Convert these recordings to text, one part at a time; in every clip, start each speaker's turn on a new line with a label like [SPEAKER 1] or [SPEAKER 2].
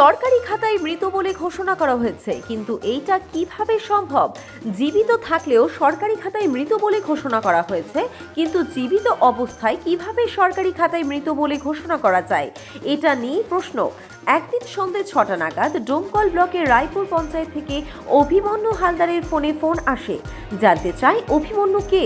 [SPEAKER 1] সরকারি খাতায় মৃত বলে ঘোষণা করা হয়েছে, কিন্তু এইটা কীভাবে সম্ভব? জীবিত থাকলেও সরকারি খাতায় মৃত বলে ঘোষণা করা হয়েছে, কিন্তু জীবিত অবস্থায় কীভাবে সরকারি খাতায় মৃত বলে ঘোষণা করা যায়? এটা নিয়ে প্রশ্ন। একদিন সন্ধ্যে ছটা নাগাদ ডোমকল ব্লকের রায়পুর পঞ্চায়েত থেকে অভিমন্যু হালদারের ফোনে ফোন আসে। জানতে চাই অভিমন্যু কে?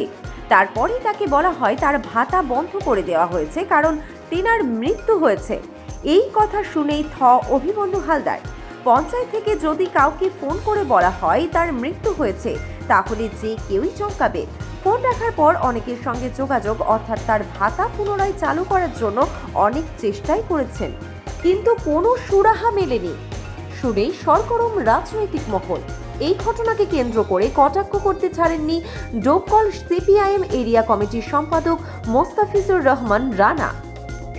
[SPEAKER 1] তারপরেই তাকে বলা হয় তার ভাতা বন্ধ করে দেওয়া হয়েছে, কারণ তিনার মৃত্যু হয়েছে। এই কথা শুনেই থ অভিমন্যু হালদার, পঞ্চায়েত থেকে যদি কাউকে ফোন করে বলা হয় তার মৃত্যু হয়েছে, তাহলে যে কেউই চমকাবে। ফোন রাখার পর অনেকের সঙ্গে যোগাযোগ অর্থাৎ তার ভাতা পুনরায় চালু করার জন্য অনেক চেষ্টাই করেছেন। কিন্তু কোনো সুরাহা মেলেনি। শুনেই সরগরম রাজনৈতিক মহল। এই ঘটনাকে কেন্দ্র করে কটাক্ষ করতে ছাড়েননি ডোবকল সিপিআইএম এরিয়া কমিটির সম্পাদক মোস্তাফিজুর রহমান রানা।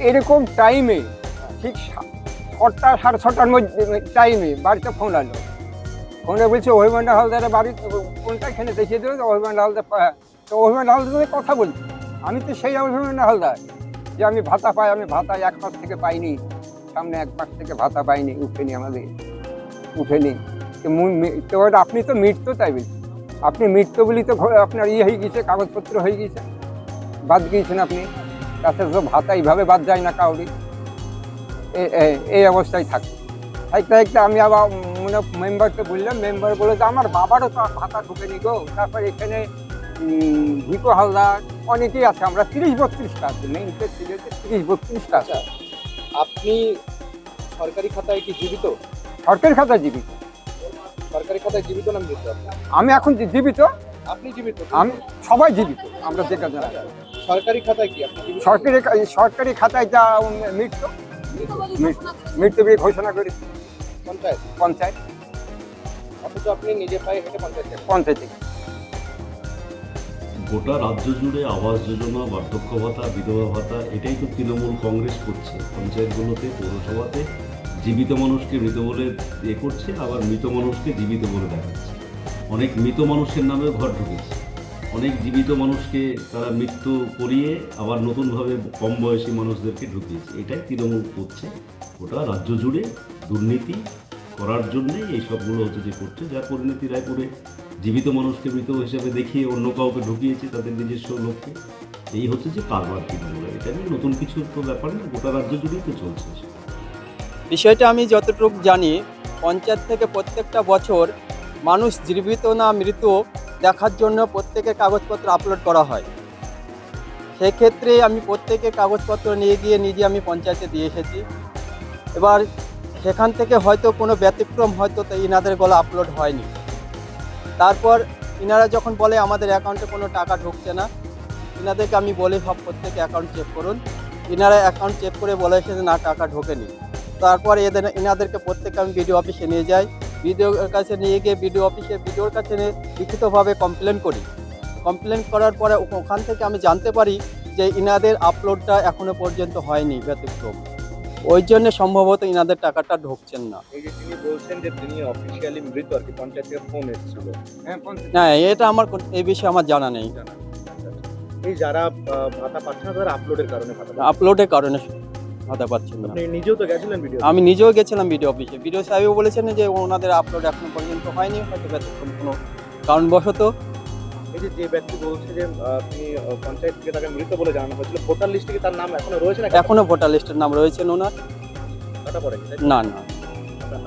[SPEAKER 2] এরকম টাইমে ঠিক ছটা, সাড়ে ছটার মধ্যে টাইমে বাড়িতে ফোন আলো ফোনে বলছে অভিমান হালদারের বাড়ি কোনটা এখানে দেখিয়ে দেবে অভিমান হালদার তো অভিমান হালদারের কথা বলছি। আমি তো সেই অভিমান হালদার যে আমি ভাতা পাই, আমি ভাতা এক মাস থেকে পাইনি। সামনে এক মাস থেকে ভাতা পাইনি, উঠেনি আমাদের, উঠেনি। তো আপনি তো মৃত্যু তাই বলছি আপনি মৃত্যু বলি তো আপনার ইয়ে হয়ে গেছে, কাগজপত্র হয়ে গেছে, বাদ গিয়েছেন আপনি। তাতে তো ভাতা এইভাবে বাদ যায় না কাউরি এই অবস্থায় থাকে। থাকতে থাকতে আমি আবার মনে মেম্বারকে বললাম মেম্বার বলে যে আমার বাবারও তো ভাতা ঢুকেনি গো। তারপর এখানে ভিকো হালদার অনেকেই আছে আমরা তিরিশ বত্রিশটা আছে মেইন তিরিশ বত্রিশটা আছে।
[SPEAKER 3] আপনি সরকারি খাতায় কি জীবিত?
[SPEAKER 2] সরকারি খাতায় জীবিত।
[SPEAKER 3] সরকারি খাতায় জীবিত নাম মৃত?
[SPEAKER 2] আমি এখন যে জীবিত
[SPEAKER 3] আপনি জীবিত?
[SPEAKER 2] আমি সবাই জীবিত আমরা যে কাজে
[SPEAKER 3] সরকারি খাতায় কি আপনি জীবিত?
[SPEAKER 2] সরকারি সরকারি খাতায় যা মৃত্যু মৃত্যু- মৃত্যু বলে ঘোষণা করেছি
[SPEAKER 3] পঞ্চায়েত?
[SPEAKER 2] পঞ্চায়েত।
[SPEAKER 3] অথচ আপনি নিজে পায়ে হেঁটে পঞ্চায়েত
[SPEAKER 2] পঞ্চায়েত থেকে।
[SPEAKER 4] গোটা রাজ্য জুড়ে আবাস যোজনা বার্ধক্য ভাতা বিধবা ভাতা এটাই তো তৃণমূল কংগ্রেস করছে। পঞ্চায়েতগুলোতে পৌরসভাতে জীবিত মানুষকে মৃত বলে এ করছে আবার মৃত মানুষকে জীবিত বলে দেখাচ্ছে। অনেক মৃত মানুষের নামেও ঘর ঢুকেছে। অনেক জীবিত মানুষকে তারা মৃত্যু করিয়ে আবার নতুনভাবে কম বয়সী মানুষদেরকে ঢুকিয়েছে। এটাই তৃণমূল করছে। গোটা রাজ্য জুড়ে দুর্নীতি করার জন্যেই এই সবগুলো হচ্ছে যে করছে। যার পরিণতি রায়পুরে জীবিত মানুষকে মৃত হিসেবে দেখিয়ে অন্য কাউকে ঢুকিয়েছে তাদের নিজস্ব লোককে, এই হচ্ছে যে কারবার তৃণমূলের। এটা নিয়ে নতুন কিছু তো ব্যাপার না, গোটা রাজ্য জুড়েই তো চলছে।
[SPEAKER 5] বিষয়টা আমি যতটুকু জানি, পঞ্চায়েত থেকে প্রত্যেকটা বছর মানুষ জীবিত না মৃত দেখার জন্য প্রত্যেকের কাগজপত্র আপলোড করা হয়। সেক্ষেত্রে আমি প্রত্যেকের কাগজপত্র নিয়ে গিয়ে নিজে আমি পঞ্চায়েতে দিয়ে এসেছি। এবার সেখান থেকে হয়তো কোনো ব্যতিক্রম হয়তো ইনাদের গলা আপলোড হয়নি। তারপর ইনারা যখন বলে আমাদের অ্যাকাউন্টে কোনো টাকা ঢুকছে না, ইনাদেরকে আমি বলি, সব প্রত্যেক অ্যাকাউন্ট চেক করুন। ইনারা অ্যাকাউন্ট চেক করে বলে এসেছে, না, টাকা ঢোকেনি। তারপর এদের এনাদেরকে প্রত্যেককে আমি বিডিও অফিসে নিয়ে যাই। বিডিওর কাছে নিয়ে গিয়ে বিডিও অফিসে বিডিওর কাছে নিয়ে লিখিতভাবে কমপ্লেন করি। কমপ্লেন করার পরে ওখান থেকে আমি জানতে পারি যে ইনাদের আপলোডটা এখনও পর্যন্ত হয়নি ব্যতিক্রম। ওই জন্য সম্ভবত ইনাদের টাকাটা ঢুকছেন না।
[SPEAKER 3] এই যে তিনি বলছেন যে তিনি অফিসিয়ালি মৃত আর কি পঞ্চায়েত থেকে ফোন এসেছিল।
[SPEAKER 2] হ্যাঁ
[SPEAKER 5] না এটা আমার এই বিষয়ে আমার জানা নেই।
[SPEAKER 3] এই যারা ভাতা পাচ্ছে না তারা আপলোডের কারণে।
[SPEAKER 5] আপলোডের কারণে হতে পারছেন না।
[SPEAKER 3] আপনি নিজেও তো গেছিলেন ভিডিও
[SPEAKER 5] আমি নিজেও গেছিলাম বিডিও অফিসে বিডিও সাহেবও বলেছেন যে ওনাদের আপলোড এখনও পর্যন্ত হয়নি হয়তো ব্যতিক্রম কোনো কারণবশত।
[SPEAKER 3] এই যে যে ব্যক্তি বলছে যে তিনি পঞ্চায়েত থেকে তাকে মৃত বলে জানানো হয়েছিল ভোটার লিস্টে কি তার নাম এখনও রয়েছে না
[SPEAKER 5] এখনও ভোটার লিস্টের নাম রয়েছেন ওনার।
[SPEAKER 3] কাটা পড়ে
[SPEAKER 5] না না।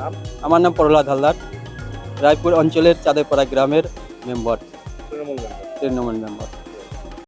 [SPEAKER 3] নাম?
[SPEAKER 5] আমার নাম প্রহ্লাদ হালদার। রায়পুর অঞ্চলের চাঁদেপাড়া গ্রামের member
[SPEAKER 3] Trinamool member
[SPEAKER 5] Trinamool member